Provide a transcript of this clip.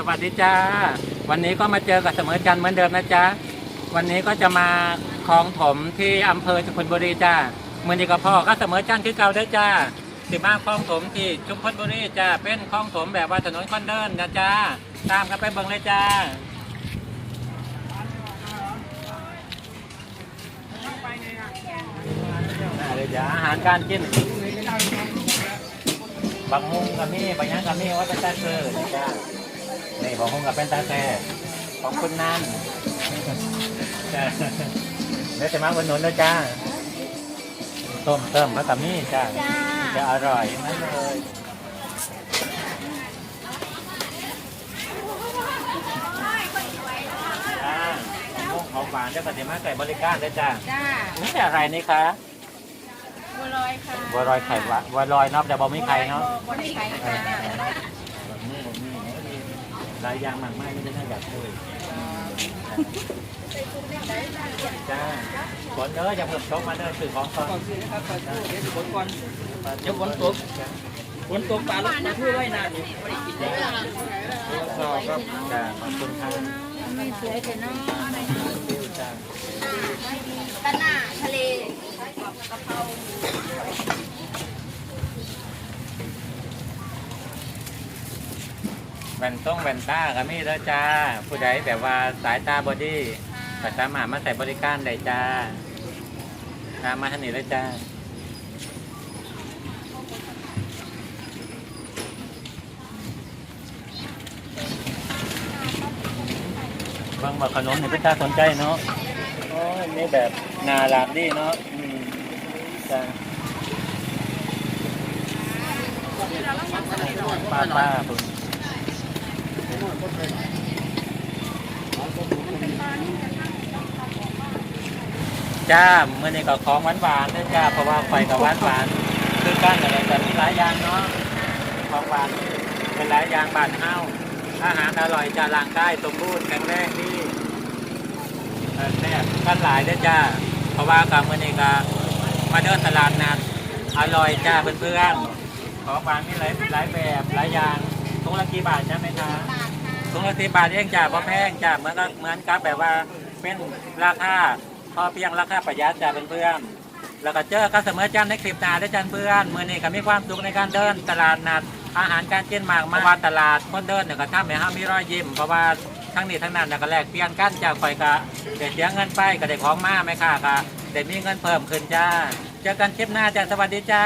สวัสดีจ้า วันนี้ก็มาเจอกับเสมอจันเหมือนเดิมนะจ๊ะ วันนี้ก็จะมาคลองถมที่อำเภอชุมพลบุรีจ้าเมื่อนี้ก็พ่อก็เสมอจันทร์คือเก่าเด้อจ้าสิมาคลองถมที่ชุมพลบุรีจ้าเป็นคลองถมแบบว่าถนนคอนเดินนะจ้าตามกันไปเบิ่งเลยจ้าอาเดี๋ยวจ้าอาหารการกินบางมุงกับมีบางยังกับมีว่าเป็นตาเซอร์นะจ้า นี่บางมุงกับเป็นตาแซ่ของคุณนั่นจ้าเดี๋ยวจะมาบนหนุนนะจ้า ต้มเติมพระกับมีจ้าจ้า จะอร่อยนั่นเลยจ้ามุงของหวานเดี๋ยวก็จะมาใส่บริการเลยจ้าจ้านี่อะไรนี่คะบัวลอยค่ะบัวลอยไข่หวานบัวลอยเนาะแต่บะหมี่ไข่เนาะบัวลอยไข่ค่ะแบบนี้แบบนี้ หลายอย่างมากมายไม่ได้น่าอยากพูดจ้าฝนเด้ออย่าเพิ่มชกมาเด้อสื่อของก่อนก่อนสินะครับปลาทูเดี๋ยวสิฝนก่อนเดี๋ยวฝนตกฝนตกปลาลดปลาทูไว้นานนี่ไม่ได้กินเลยชอบครับจ้าขอบคุณครับไม่สวยแต่น้อง ฟิวจ้า ตะหน้าทะเลกะเพรา แว่นต้องแว่นตาก็มีแล้วจ้า ผู้ใดแบบว่าสายตาบอดี้ก็สามารถมาใส่บริการได้จ้าตามมาทางนี้เลยจ้าบางบอกขนมเนี่เป็นตาสนใจเนาะโอ้ยนี่แบบนาลามดีเนาะอืมจ้าป้าป้าคุณ จ้าเมื่อนี้ก็ของหวานหวานๆนะจ้าเพราะว่าไฟกับหวานหวานคือก้านอะไรแต่มีหลายอย่างเนาะของหวานเป็นหลายอย่างบานเฮ้าอาหารอร่อยจ้าร่างกายสมบูรณ์แข็งแรงดีเออแซ่กันหลายด้อจ้าเพราะว่ากับมื้อนี้ก็มาเดินตลาดนัดอร่อยจ้าเพื่อนๆของหวานมีหลายหลายแบบหลายอย่างถุงละกี่บาทใช่ไหมคะ ถุงละสี่บาทเองจ้าเพราะแพงจ้าเหมือนกับเหมือนกับแบบว่าเป็นราคาพอเพียงราคาประหยัดจ้าเพื่อนๆแล้วก็เจอกันเสมอจันในคลิปหน้าได้จ้าเพื่อนมื้อนี้ก็มีความสุขในการเดินตลาดนัดอาหารการเกินมากมาว่าตลาดคนเดินเนี่ยก็ทำให้เฮามีรอยยิ้มเพราะว่าทั้งนี้ทั้งนั้นน่ก็แลกเปลี่ยนกันจากข่อยก็ได้เสียเงินไปก็ได้ของมาไหมค่ะก็ได้มีเงินเพิ่มขึ้นจ้า เจอกันคลิปหน้าจ้าสวัสดีจ้า